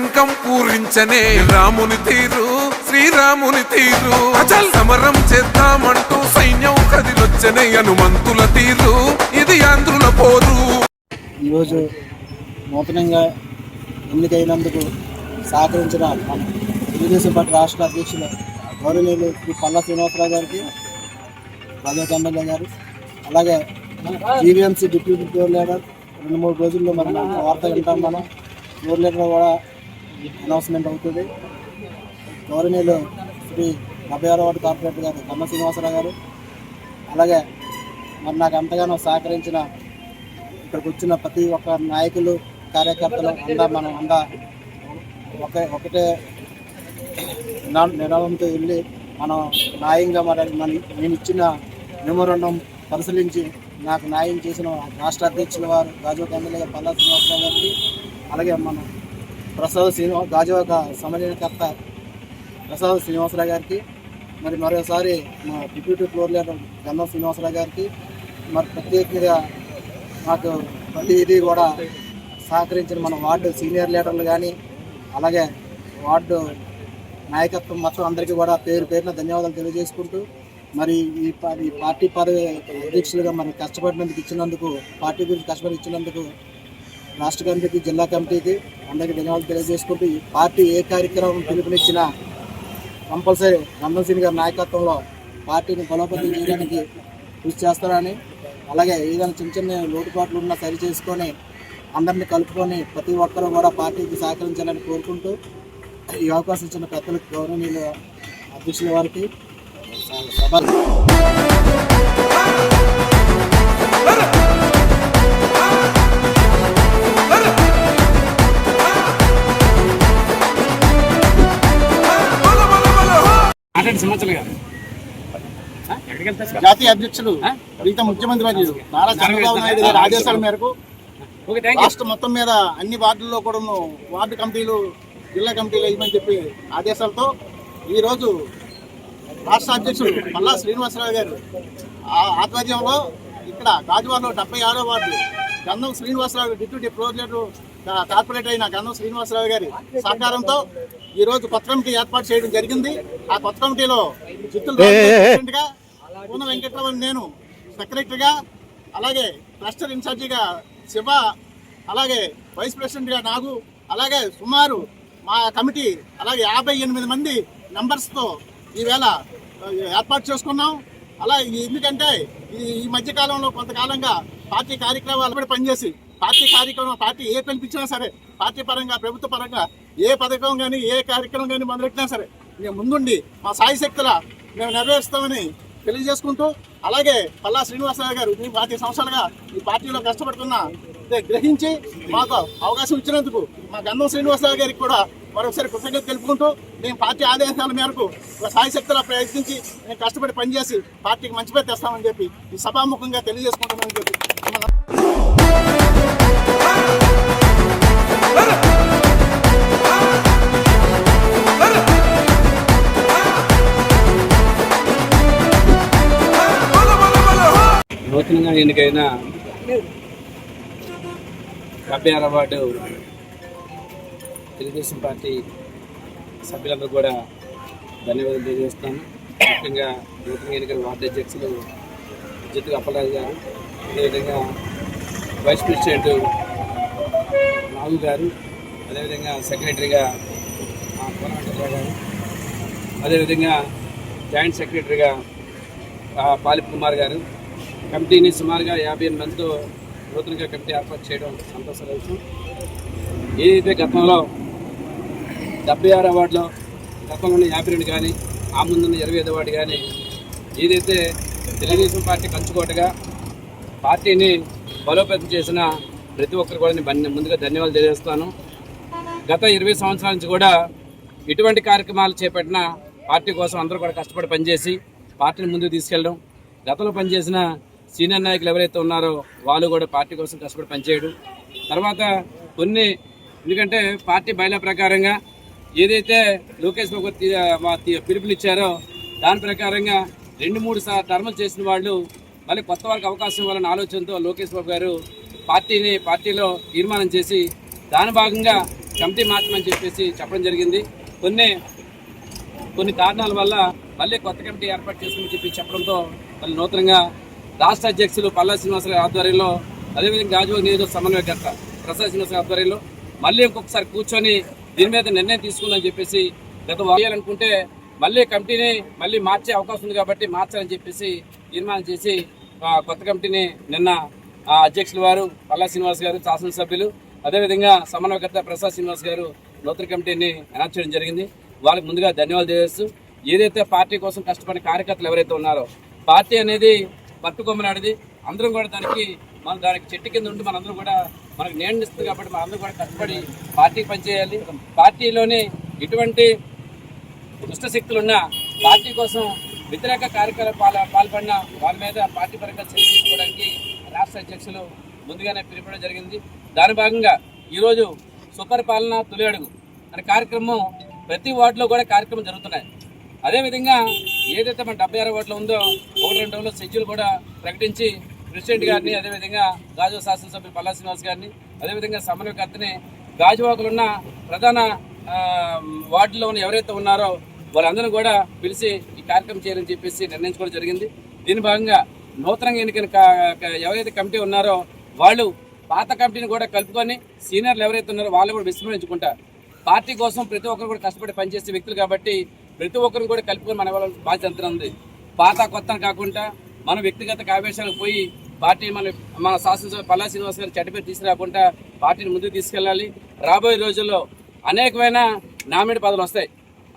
శంఖం పూరించనే రాముని తీరు శ్రీరాముని తీరు. అచల్! సమరం చేద్దామంటూ సైన్యం కదిలొచ్చనే హనుమంతుల తీరు. ఇది ఆంధ్రుల పోరు. ఈరోజు నూతనంగా ఎన్నికైనందుకు సహకరించిన తెలుగుదేశం పార్టీ రాష్ట్ర అధ్యక్షులు గౌరవనీయులు శ్రీ పల్లా శ్రీనివాసరావు గారికి ప్రజాత ఎమ్మెల్యే గారు అలాగే జీవీఎంసీ డిప్యూటీ ఫ్లోర్ లీడర్. రెండు మూడు రోజుల్లో మనం వార్త వింటాం మనం. ఫ్లోర్ లీడర్ కూడా అనౌన్స్మెంట్ అవుతుంది. గౌరవనీయులు శ్రీ డెబ్బై ఆరో వార్డు కార్పొరేటర్ గారు కమ్మ శ్రీనివాసరావు గారు. అలాగే మరి నాకు ఎంతగానో సహకరించిన ఇక్కడికి వచ్చిన ప్రతి ఒక్క నాయకులు కార్యకర్తలు అందా మనం అందా ఒకే ఒకటే నినా- నినాదంతో వెళ్ళి మనం న్యాయంగా మరి మన నేను ఇచ్చిన మెమోరండం పరిశీలించి నాకు న్యాయం చేసిన రాష్ట్ర అధ్యక్షుల వారు రాజీవ్ గాంధీ గారు పల్లా శ్రీనివాసరావు గారికి అలాగే మన ప్రసాద్ శ్రీనివా గాజువాక సమన్వయకర్త ప్రసాద్ శ్రీనివాసరావు గారికి మరి మరోసారి మా డిప్యూటీ ఫ్లోర్ లీడర్ గంధం శ్రీనివాసరావు గారికి మరి ప్రత్యేకంగా మాకు ప్రతి ఇది కూడా సహకరించిన మన వార్డు సీనియర్ లీడర్లు కానీ అలాగే వార్డు నాయకత్వం మొత్తం అందరికీ కూడా పేరు పేరున ధన్యవాదాలు తెలియజేసుకుంటూ మరి ఈ పా- ఈ పార్టీ పదవి అధ్యక్షులుగా మరి కష్టపడినందుకు ఇచ్చినందుకు పార్టీ గురించి కష్టపడి ఇచ్చినందుకు రాష్ట్ర కమిటీకి జిల్లా కమిటీకి అందరికీ ధన్యవాదాలు తెలియజేసుకుంటూ ఈ పార్టీ ఏ కార్యక్రమం పిలుపునిచ్చినా కంపల్సరీ నందన్ సింగ్ గారి నాయకత్వంలో పార్టీని బలోపేతం చేయడానికి కృషి చేస్తారని అలాగే ఏదైనా చిన్న చిన్న లోటుపాట్లు ఉన్నా సరి చేసుకొని అందరిని కలుపుకొని ప్రతి ఒక్కరూ కూడా పార్టీకి సహకరించాలని కోరుకుంటూ ఈ అవకాశం ఇచ్చిన పెద్దలకు గౌరవనీయులు అధ్యక్షుల వారికి సభ జాతీయ అధ్యక్షులు ప్రీతం ముఖ్యమంత్రి వర్యులు నారా చంద్రబాబు నాయుడు గారి ఆదేశాల మేరకు రాష్ట్ర మొత్తం మీద అన్ని వార్డుల్లో కూడా వార్డు కమిటీలు జిల్లా కమిటీలు వేయమని చెప్పి ఆదేశాలతో ఈరోజు రాష్ట్ర అధ్యక్షుడు మల్లా శ్రీనివాసరావు గారు ఆ ఆధ్వర్యంలో ఇక్కడ గాజువాడలో డెబ్బై ఆరో వార్డు గంధం శ్రీనివాసరావు డిప్యూటీ కా- కార్పొరేటర్ అయిన గంధం శ్రీనివాసరావు గారి సహకారంతో ఈ రోజు కొత్త కమిటీ ఏర్పాటు చేయడం జరిగింది. ఆ కొత్త కమిటీలో చిత్తూరు పూన వెంకట్రావు నేను సెక్రటరీగా అలాగే క్లస్టర్ ఇన్ఛార్జిగా శివ అలాగే వైస్ ప్రెసిడెంట్గా నాగు అలాగే సుమారు మా కమిటీ అలాగే యాభై ఎనిమిది మంది మెంబర్స్తో ఈవేళ ఏర్పాటు చేసుకున్నాం. అలా ఎందుకంటే ఈ ఈ కొంతకాలంగా పార్టీ కార్యక్రమాలు కూడా పనిచేసి పార్టీ కార్యక్రమం పార్టీ ఏ పిలిపించినా సరే పార్టీ పరంగా ప్రభుత్వ పరంగా ఏ పథకం కానీ ఏ కార్యక్రమం కానీ మొదలెట్టినా సరే మేము ముందుండి మా సాయిశక్తుల మేము నెరవేరుస్తామని తెలియజేసుకుంటూ అలాగే పల్లా శ్రీనివాసరావు గారు మీ పార్టీ సంవత్సరాలుగా ఈ పార్టీలో కష్టపడుతున్న గ్రహించి మాకు అవకాశం ఇచ్చినందుకు మా గంధం శ్రీనివాసరావు గారికి కూడా మరొకసారి కృతజ్ఞత తెలుపుకుంటూ మేము పార్టీ ఆదేశాల మేరకు ఒక సాయశక్తిలా ప్రయత్నించి మేము కష్టపడి పనిచేసి పార్టీకి మంచి పేరు తెస్తామని చెప్పి ఈ సభాముఖంగా తెలియజేసుకుంటామని చెప్పి నూతనంగా ఎన్నికైన డెబ్బై ఆరు అవార్డు తెలుగుదేశం పార్టీ సభ్యులందరూ కూడా ధన్యవాదాలు తెలియజేస్తాను ముఖ్యంగా నూతన ఎన్నికల వార్డు అధ్యక్షులు జిత్తు అప్పలరాజు గారు అదేవిధంగా వైస్ ప్రెసిడెంట్ రావు గారు అదేవిధంగా సెక్రటరీగా ఆ, గారు అదేవిధంగా జాయింట్ సెక్రటరీగా పాలిప్ కుమార్ గారు కమిటీని సుమారుగా యాభై ఎనిమిది మందితో నూతనంగా కమిటీ ఏర్పాటు చేయడం సంతోషం ఏదైతే గతంలో డెబ్బై ఆరు అవార్డులో గతంలో యాభై రెండు కానీ ఆ ముందున్న ఇరవై ఐదు అవార్డు కానీ ఏదైతే తెలుగుదేశం పార్టీ కంచుకోటగా పార్టీని బలోపేతం చేసిన ప్రతి ఒక్కరు కూడా నేను బన్- ముందుగా ధన్యవాదాలు తెలియజేస్తాను. గత ఇరవై సంవత్సరాల నుంచి కూడా ఇటువంటి కార్యక్రమాలు చేపట్టిన పార్టీ కోసం అందరూ కూడా కష్టపడి పనిచేసి పార్టీని ముందుకు తీసుకెళ్ళడం గతంలో పనిచేసిన సీనియర్ నాయకులు ఎవరైతే ఉన్నారో వాళ్ళు కూడా పార్టీ కోసం కష్టపడి పనిచేయడం. తర్వాత కొన్ని ఎందుకంటే పార్టీ బయల ప్రకారంగా ఏదైతే లోకేష్ బాబు తీ- మా పిలుపునిచ్చారో దాని ప్రకారంగా రెండు మూడు సార్ టర్మలు చేసిన వాళ్ళు మళ్ళీ కొత్త వాళ్ళకి అవకాశం ఇవ్వాలన్న ఆలోచనతో లోకేష్ బాబు గారు పార్టీని పార్టీలో తీర్మానం చేసి దాని భాగంగా కమిటీ మార్చమని చెప్పేసి చెప్పడం జరిగింది. కొన్ని కొన్ని కారణాల వల్ల మళ్ళీ కొత్త కమిటీ ఏర్పాటు చేసుకుని చెప్పి చెప్పడంతో మళ్ళీ నూతనంగా రాష్ట్ర అధ్యక్షులు పల్లా శ్రీనివాసరావు ఆధ్వర్యంలో అదేవిధంగా గాజువాక నియోజక సమన్వయకర్త ప్రసాద్ శ్రీనివాసరావు ఆధ్వర్యంలో మళ్ళీ ఇంకొకసారి కూర్చొని దీని మీద నిర్ణయం తీసుకుందని చెప్పేసి గత వాయాలనుకుంటే మళ్ళీ కమిటీని మళ్ళీ మార్చే అవకాశం ఉంది కాబట్టి మార్చాలని చెప్పేసి తీర్మానం చేసి కొత్త కమిటీని నిన్న ఆ, అధ్యక్షుల వారు పల్లా శ్రీనివాస్ గారు శాసనసభ్యులు అదేవిధంగా సమన్వయకర్త ప్రసాద్ శ్రీనివాస్ గారు నూతన కమిటీని అనౌన్స్ చేయడం జరిగింది. వాళ్ళకి ముందుగా ధన్యవాదాలు తెలియజేస్తూ ఏదైతే పార్టీ కోసం కష్టపడిన కార్యకర్తలు ఎవరైతే ఉన్నారో పార్టీ అనేది పట్టుకొమ్మలాడిది అందరం కూడా దానికి మన దానికి చెట్టు కింద ఉండి మనందరం కూడా మనకు నేను కాబట్టి మనందరం కూడా కష్టపడి పార్టీకి పనిచేయాలి. పార్టీలోని ఎటువంటి దుష్ట శక్తులున్న పార్టీ కోసం వ్యతిరేక కార్యకలాపాల పాల్పడిన వాళ్ళ మీద పార్టీ పరంగా చర్య తీసుకోవడానికి రాష్ట్ర అధ్యక్షులు ముందుగానే పిలిపడం జరిగింది. దాని భాగంగా ఈరోజు సుపరిపాలన తొలి అడుగు. అనే కార్యక్రమం ప్రతి వార్డులో కూడా కార్యక్రమం జరుగుతున్నాయి. అదేవిధంగా ఏదైతే మన డెబ్బై ఆరు వార్డులో ఉందో ఒకటి రెండు రోజుల్లో షెడ్యూల్ కూడా ప్రకటించి ప్రెసిడెంట్ గారిని అదేవిధంగా గాజు శాసనసభ్యులు పల్లా శ్రీనివాస్ గారిని అదేవిధంగా సమన్వయకర్తని గాజువాకులున్న ప్రధాన వార్డులో ఉన్న ఎవరైతే ఉన్నారో వాళ్ళందరూ కూడా పిలిచి ఈ కార్యక్రమం చేయాలని చెప్పేసి నిర్ణయించుకోవడం జరిగింది. దీని భాగంగా నూతనంగా ఎన్నికైన ఎవరైతే కమిటీ ఉన్నారో వాళ్ళు పాత కమిటీని కూడా కలుపుకొని సీనియర్లు ఎవరైతే ఉన్నారో వాళ్ళు కూడా విస్మరించుకుంటారు. పార్టీ కోసం ప్రతి ఒక్కరు కూడా కష్టపడి పనిచేసే వ్యక్తులు కాబట్టి ప్రతి ఒక్కరిని కూడా కలుపుకొని మన వాళ్ళ బాధ్యత ఉంది. పాత కొత్త కాకుండా మన వ్యక్తిగత ఆవేశాలకు పోయి పార్టీ మన మన శాసనసభ పల్లా శ్రీనివాస్ గారి చెడ్డపేరు తీసుకురాకుండా పార్టీని ముందుకు తీసుకెళ్ళాలి. రాబోయే రోజుల్లో అనేకమైన నామినేట్ పదవులు వస్తాయి.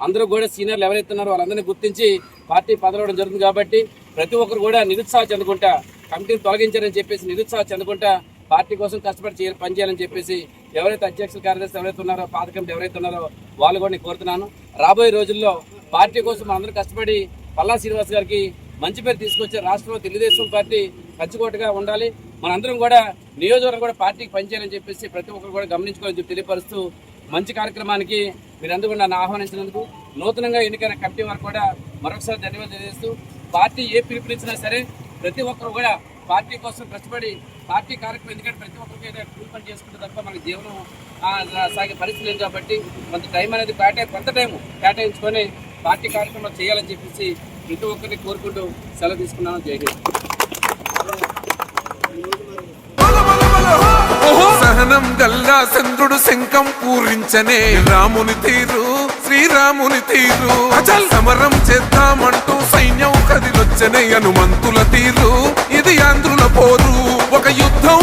అందరూ కూడా సీనియర్లు ఎవరైతే ఉన్నారో వాళ్ళందరినీ గుర్తించి పార్టీ పదవడం జరుగుతుంది కాబట్టి ప్రతి ఒక్కరు కూడా నిరుత్సాహం చెందుకుంటా కమిటీని తొలగించారని చెప్పేసి నిరుత్సాహం చెందుకుంటా పార్టీ కోసం కష్టపడి చేయాలి పనిచేయాలని చెప్పేసి ఎవరైతే అధ్యక్షుల కార్యదర్శి ఎవరైతే ఉన్నారో పాత కమిటీ ఎవరైతే ఉన్నారో వాళ్ళు కూడా నేను కోరుతున్నాను. రాబోయే రోజుల్లో పార్టీ కోసం మనందరూ కష్టపడి పల్లా శ్రీనివాస్ గారికి మంచి పేరు తీసుకొచ్చే రాష్ట్రంలో తెలుగుదేశం పార్టీ కంచుకోటగా ఉండాలి. మనందరం కూడా నియోజకవర్గం కూడా పార్టీకి పనిచేయాలని చెప్పేసి ప్రతి ఒక్కరు కూడా గమనించుకోవాలని చెప్పి తెలియపరుస్తూ మంచి కార్యక్రమానికి మీరందరూ కూడా నన్ను ఆహ్వానించినందుకు నూతనంగా ఎన్నికైన కమిటీ వారు కూడా మరొకసారి ధన్యవాదాలు తెలియజేస్తూ పార్టీ ఏ పిలుపునిచ్చినా సరే ప్రతి ఒక్కరు కూడా పార్టీ కోసం కష్టపడి పార్టీ కార్యక్రమం ఎందుకంటే ప్రతి ఒక్కరికి అయితే కూలి పని చేసుకుంటే తప్ప మన జీవనం సాగే పరిస్థితి లేదు కాబట్టి కొంత టైం అనేది కేటాయి కొంత టైం కేటాయించుకొని పార్టీ కార్యక్రమాలు చేయాలని చెప్పేసి ప్రతి ఒక్కరిని కోరుకుంటూ సెలవు తీసుకున్నాను. జై హింద్. సహనం గల్లా చంద్రుడు శంఖం పూరించనే రాముని తీరు. శ్రీరాముని తీరు. అచల్ సమరం చేద్దామంటూ సైన్యం కదిలొచ్చనే హనుమంతుల తీరు. ఇది ఆంధ్రుల పోరు. ఒక యుద్ధం